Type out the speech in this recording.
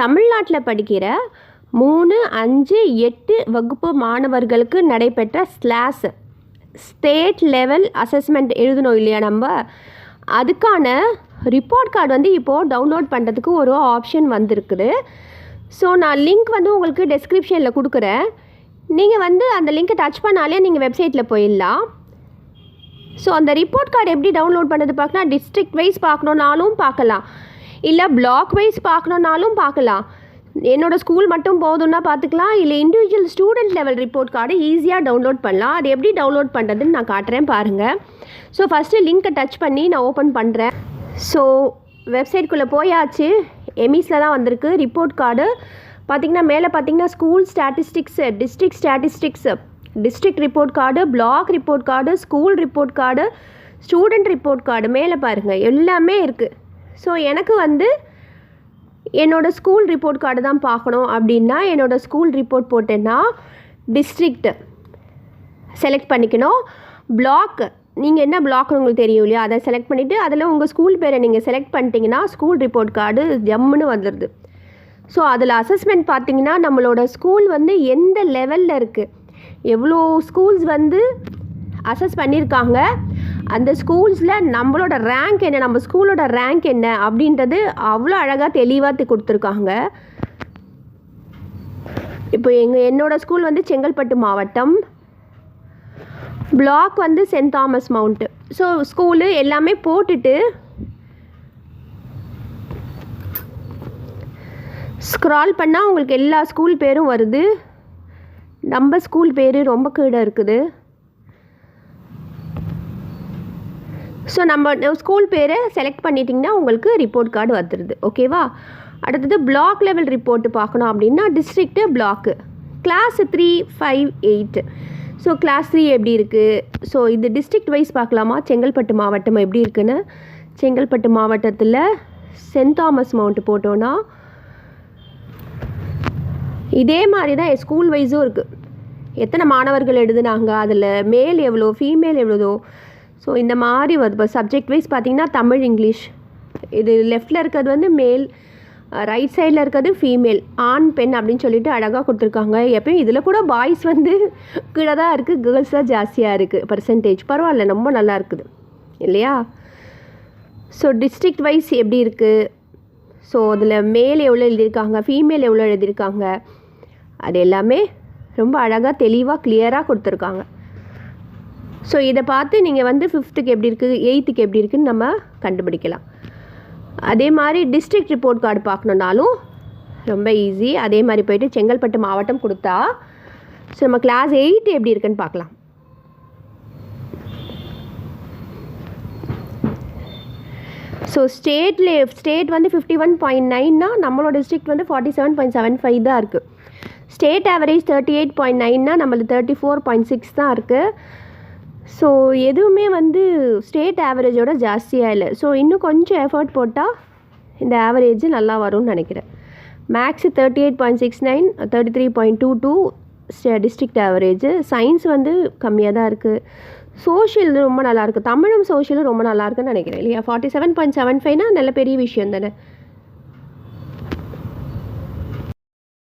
தமிழ்நாட்டில் படிக்கிற மூணு அஞ்சு எட்டு வகுப்பு மாணவர்களுக்கு நடைபெற்ற ஸ்லாஸ். ஸ்டேட் லெவல் அசஸ்மெண்ட் எழுதணும் இல்லையா நம்ம? அதுக்கான ரிப்போர்ட் கார்டு வந்து இப்போது டவுன்லோட் பண்ணுறதுக்கு ஒரு ஆப்ஷன் வந்திருக்குது. ஸோ நான் லிங்க் வந்து உங்களுக்கு டெஸ்கிரிப்ஷனில் கொடுக்குறேன். நீங்கள் வந்து அந்த லிங்க்கை டச் பண்ணாலே நீங்கள் வெப்சைட்டில் போயிடலாம். ஸோ அந்த ரிப்போர்ட் கார்டு எப்படி டவுன்லோட் பண்ணுறது பார்க்கணும் டிஸ்ட்ரிக்ட் வைஸ் பார்க்கணுன்னாலும் பார்க்கலாம். இல்லை பிளாக் வைஸ் பார்க்கணுன்னாலும் பார்க்கலாம். என்னோடய ஸ்கூல் மட்டும் போதும்னா பார்த்துக்கலாம். இல்லை individual student level report card ஈஸியாக டவுன்லோட் பண்ணலாம். அது எப்படி டவுன்லோட் பண்ணுறதுன்னு நான் காட்டுறேன் பாருங்கள் ஸோ ஃபஸ்ட்டு லிங்க்கை டச் பண்ணி நான் ஓப்பன் பண்ணுறேன் ஸோ வெப்சைட்குள்ளே போயாச்சு. எமிஸில் தான் வந்திருக்கு. ரிப்போர்ட் கார்டு பார்த்திங்கன்னா மேலே பார்த்தீங்கன்னா school statistics district statistics district report card block report card school report card student report card மேலே பாருங்கள் எல்லாமே இருக்குது ஸோ எனக்கு வந்து என்னோடய ஸ்கூல் ரிப்போர்ட் கார்டு தான் பார்க்கணும் அப்படின்னா என்னோடய ஸ்கூல் ரிப்போர்ட் போட்டேன்னா டிஸ்ட்ரிக்ட் செலக்ட் பண்ணிக்கணும். பிளாக் நீங்கள் என்ன பிளாக்னு உங்களுக்கு தெரியும் இல்லையா? அதை செலக்ட் பண்ணிவிட்டு அதில் உங்கள் ஸ்கூல் பேரை நீங்கள் செலக்ட் பண்ணிட்டீங்கன்னா ஸ்கூல் ரிப்போர்ட் கார்டு ஜம்முன்னு வந்துடுது ஸோ அதில் அசஸ்மெண்ட் பார்த்தீங்கன்னா நம்மளோட ஸ்கூல் வந்து எந்த லெவலில் இருக்குது எவ்வளோ ஸ்கூல்ஸ் வந்து அசஸ் பண்ணியிருக்காங்க? அந்த ஸ்கூல்ஸில் நம்மளோட ரேங்க் என்ன? நம்ம ஸ்கூலோட ரேங்க் என்ன? அப்படின்றது அவ்வளோ அழகாக தெளிவாக கொடுத்துருக்காங்க. இப்போ எங்கள் என்னோடய ஸ்கூல் வந்து செங்கல்பட்டு மாவட்டம். பிளாக் வந்து Saint Thomas Mount so school எல்லாமே போட்டுட்டு ஸ்க்ரால் பண்ணால் உங்களுக்கு எல்லா ஸ்கூல் பேரும் வருது. நம்ம ஸ்கூல் பேர் ரொம்ப கீழே இருக்குது. ஸோ நம்ம ஸ்கூல் பேரை செலக்ட் பண்ணிட்டிங்கன்னா உங்களுக்கு ரிப்போர்ட் கார்டு வந்துடுது ஓகேவா அடுத்தது பிளாக் லெவல் ரிப்போர்ட்டு பார்க்கணும் அப்படின்னா district block class three five eight so class three எப்படி இருக்குது ஸோ இது டிஸ்ட்ரிக்ட் வைஸ் பார்க்கலாமா? செங்கல்பட்டு மாவட்டம் எப்படி இருக்குன்னு? செங்கல்பட்டு மாவட்டத்தில் சென்ட் தாமஸ் மவுண்ட் போட்டோன்னா இதே மாதிரி தான் ஸ்கூல் வைஸும் இருக்குது எத்தனை மாணவர்கள் எழுதுனாங்க? அதில் மேல் எவ்வளோ ஃபீமேல் எவ்வளோ? ஸோ இந்த மாதிரி வருது இப்போ சப்ஜெக்ட் வைஸ் பார்த்தீங்கன்னா தமிழ் இங்கிலீஷ். இது லெஃப்டில் இருக்கிறது வந்து மேல் ரைட் சைடில் இருக்கிறது ஃபீமேல் ஆண் பெண் அப்படின்னு சொல்லிட்டு அழகாக கொடுத்துருக்காங்க. எப்பயும் இதில் கூட பாய்ஸ் வந்து கீழே தான் இருக்குது கேர்ள்ஸ் தான் ஜாஸ்தியாக இருக்குது பர்சன்டேஜ் பரவாயில்ல ரொம்ப நல்லா இருக்குது. இல்லையா? ஸோ டிஸ்ட்ரிக்ட் வைஸ் எப்படி இருக்குது ஸோ அதில் மேல் எவ்வளோ எழுதியிருக்காங்க? ஃபீமேல் எவ்வளோ எழுதியிருக்காங்க? அது எல்லாமே ரொம்ப அழகாக தெளிவாக கிளியராக கொடுத்துருக்காங்க. ஸோ இதை பார்த்து நீங்கள் வந்து ஃபிஃப்த்துக்கு எப்படி இருக்குது எயித்துக்கு எப்படி இருக்குதுன்னு நம்ம கண்டுபிடிக்கலாம். அதே மாதிரி டிஸ்ட்ரிக்ட் ரிப்போர்ட் கார்டு பார்க்கணுன்னாலும் ரொம்ப ஈஸி அதே மாதிரி போயிட்டு செங்கல்பட்டு மாவட்டம் கொடுத்தா ஸோ நம்ம கிளாஸ் எயிட் எப்படி இருக்குன்னு பார்க்கலாம். ஸோ ஸ்டேட்ல ஸ்டேட் வந்து ஃபிஃப்டி ஒன் பாயிண்ட் நைன்னா நம்மளோட டிஸ்ட்ரிக்ட் வந்து forty seven point seven five தான் இருக்குது state average thirty eight point நைன்னா நம்மளுக்கு தேர்ட்டி ஃபோர் பாயிண்ட் சிக்ஸ் தான் இருக்குது ஸோ எதுவுமே வந்து ஸ்டேட் ஆவரேஜோட ஜாஸ்தியாக இல்லை. ஸோ இன்னும் கொஞ்சம் எஃபர்ட் போட்டால் இந்த ஆவரேஜ் நல்லா வரும்னு நினைக்கிறேன். Maths thirty eight point six nine thirty three point two two district average science வந்து கம்மியாக தான் இருக்குது சோஷியல் ரொம்ப நல்லாயிருக்கு தமிழும் சோஷியலும் ரொம்ப நல்லாயிருக்குன்னு நினைக்கிறேன் இல்லையா? ஃபார்ட்டி செவன் பாயிண்ட் செவன் ஃபைவ்னா நல்ல பெரிய விஷயம் தானே.